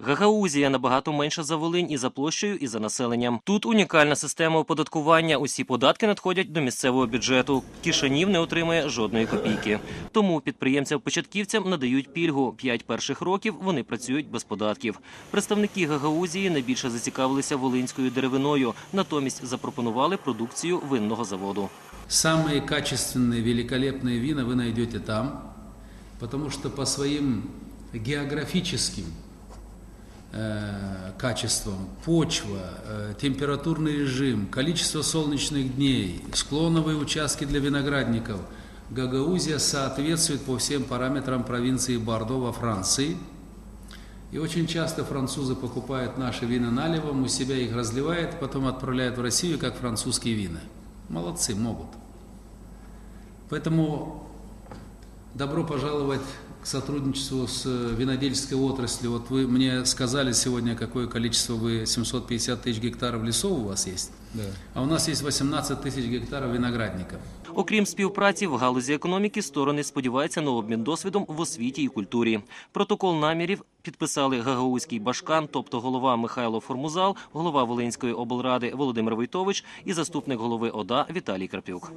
Гагаузія набагато менша за Волинь і за площею, і за населенням. Тут унікальна система оподаткування. Усі податки надходять до місцевого бюджету. Кишанів не отримує жодної копійки. Тому підприємцям-початківцям надають пільгу. П'ять перших років вони працюють без податків. Представники Гагаузії найбільше зацікавилися волинською деревиною, натомість запропонували продукцію винного заводу. Самые качественные, великолепные вина вы найдете там, потому что по своим географическим э, Качествам, почва, э, температурный режим, количество солнечных дней, склоновые участки для виноградников, Гагаузия соответствует по всем параметрам провинции Бордо во Франции. И очень часто французы покупают наши вина налевом, у себя их разливают, потом отправляют в Россию как французские вина. Молодцы, могут. Поэтому добро пожаловать к сотрудничеству с э, винодельческой отраслью. Вот вы мне сказали сегодня, какое количество вы, 750 тысяч гектаров лесов у вас есть. А у нас есть 18 тысяч гектаров виноградников. Окрім співпраці в галузі економіки, сторони сподіваються на обмін досвідом в освіті і культурі. Протокол намірів підписали гагаузький башкан, тобто голова Михайло Формузал, голова Волинської облради Володимир Войтович і заступник голови ОДА Віталій Карпюк.